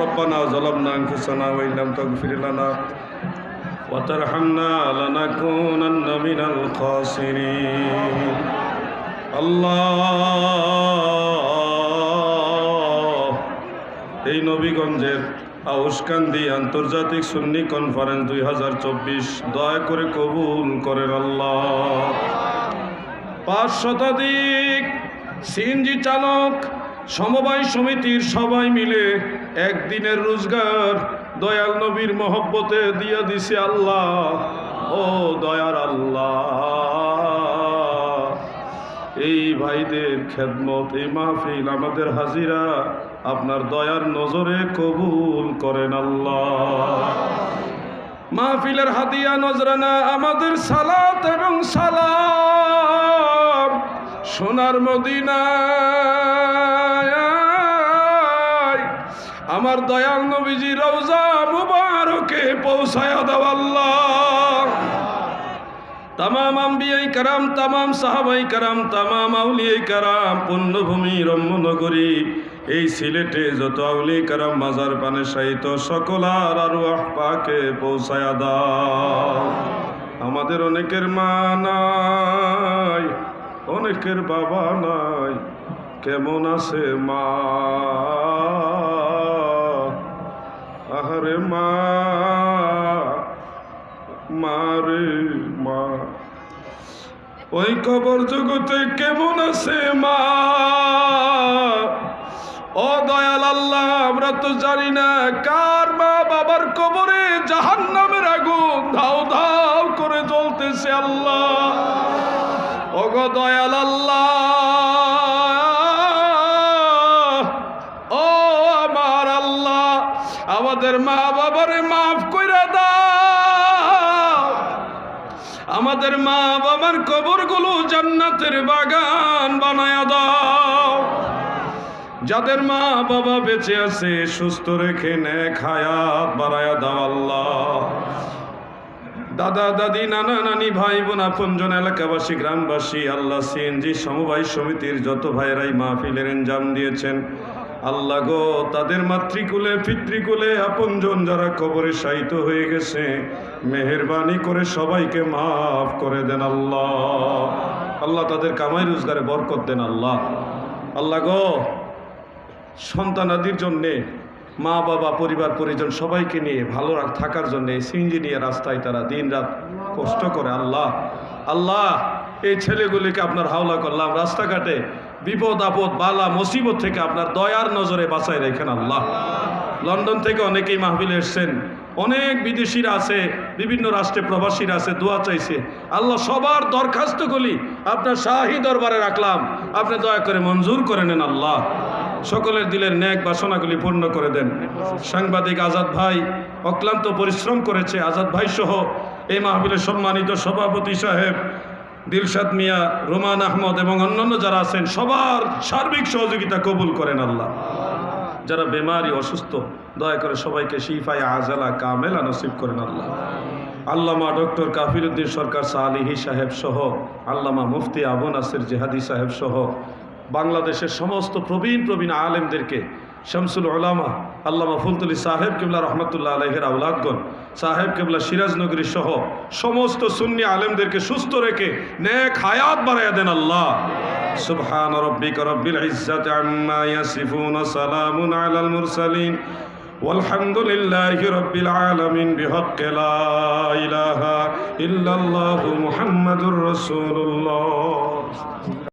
ربنا ظلمنا أنفسنا وإن لم تغفر لنا وترحمنا لنكونن من الخاسرين আল্লাহ এই নবীগঞ্জের আউসকান্দি আন্তর্জাতিক সুন্নি কনফারেন্স দুই হাজার চব্বিশ দয়া করে কবুল করেন আল্লাহ পাঁচ শতাধিক সিএনজি চালক সমবায় সমিতির সবাই মিলে একদিনের রোজগার, দয়াল নবীর মহব্বতে দিয়া দিছে আল্লাহ। ও দয়ার আল্লাহ। এই ভাইদের খেদমত, এই মাহফিল আমাদের হাজিরা, আপনার দয়ার নজরে কবুল করেন আল্লাহ। মাহফিলের হাদিয়া নজরানা আমাদের সালাত এবং সালাম। সোনার মদিনায় আমার দয়াল নবীজি রওজা মুবারকে পৌঁছায়া দাও আল্লাহ। তামাম আম্বিয়াই কারাম, তামাম সাহাবাই কারাম, তামাম আউলিয়াই কারাম পুণ্যভূমি রম্যনগরী, এই সিলেটে যত আউলি কারাম, মাজার পানে সাহিত্য সকলার আর পাকে পৌঁছায়া দাও। আমাদের অনেকের মা নাই। অনেকের বাবা নাই, কেমন আছে মা? আহারে মা মারে মা। ওই কবর জগতে কেমন আছে মা? ও দয়াল আল্লাহ, আমরা তো জানি না কার মা বাবার কবরে জাহান নামের আগুন ধাও ধাও করে জ্বলতেছে আল্লাহ। ও দয়াল আল্লাহ। ও আমার আল্লাহ, আমাদের মা বাবারে মাফ কইরা দাও। আমাদের মা বাবার কবরগুলো জান্নাতের বাগান বানায়া দাও। যাদের মা বাবা বেঁচে আছে, সুস্থ রেখে নে হায়াত বাড়ায়া দাও আল্লাহ। দাদা, দাদি, নানা, নানি, ভাই, বোন, আপনজন, এলাকাবাসী, গ্রামবাসী, আল্লাহ, সিএনজি, সমবায় সমিতির যত ভাইরাই মাহফিলের ইনজাম দিয়েছেন, আল্লাহ গো, তাদের মাতৃকুলে, পিতৃকুলে, আপনজন যারা কবরে শায়িত হয়ে গেছে, মেহেরবানি করে সবাইকে মাফ করে দেন আল্লাহ। আল্লাহ তাদের কামাই রোজগারে বরকত দেন আল্লাহ। আল্লাহ গো, সন্তানাদির জন্যে মা, বাবা, পরিবার, পরিজন সবাইকে নিয়ে ভালো থাকার জন্য সিঞ্জি নিয়ে রাস্তায় তারা দিন রাত কষ্ট করে। আল্লাহ আল্লাহ, এই ছেলেগুলিকে আপনার হাওলা করলাম। রাস্তাঘাটে বিপদ, আপদ, বালা, মুসিবত থেকে আপনার দয়ার নজরে বাঁচায় রেখেন আল্লাহ। লন্ডন থেকে অনেকেই মাহবিলে এসছেন। অনেক বিদেশিরা আছে, বিভিন্ন রাষ্ট্রে প্রবাসীরা আছে, দোয়া চাইছে। আল্লাহ, সবার দরখাস্তগুলি আপনার শাহী দরবারে রাখলাম। আপনি দয়া করে মঞ্জুর করে নেন আল্লাহ। সকলের দিলের ন্যাক বাসনাগুলি পূর্ণ করে দেন। সাংবাদিক আজাদ ভাই অক্লান্ত পরিশ্রম করেছে। আজাদ ভাই সহ এই মাহবিলের সম্মানিত সভাপতি সাহেব দিলশাদ মিয়া, রোমান আহমদ এবং অন্যান্য যারা আছেন, সবার সার্বিক সহযোগিতা কবুল করেন আল্লাহ। যারা বেমারি, অসুস্থ, দয়া করে সবাইকে শিফায় আজালা কামেলা নসিব করেন আল্লাহ। আল্লামা ডক্টর কাফিরুদ্দিন সরকার সালিহি সাহেব সহ, আল্লামা মুফতি আবু নাসির জেহাদি সাহেব সহ বাংলাদেশের সমস্ত প্রবীণ প্রবীণ আলেমদেরকে শামসুল ওলামা আল্লামা ফুলতুলি সাহেব কিবলা রহমতুল্লাহ আলহের আউলাদগণ সাহেব কিবলা সিরাজনগরী সহ সমস্ত সুন্নি আলেমদেরকে সুস্থ রেখে নেক হায়াত বাড়াইয়া দেন আল্লাহ সুবহান রব্বিক রব্বিল ইজ্জাতি আম্মা ইয়াসিফুন সালামুন আলাল মুরসালিন والحمد لله رب العالمين بحق لا إله إلا الله محمد رسول الله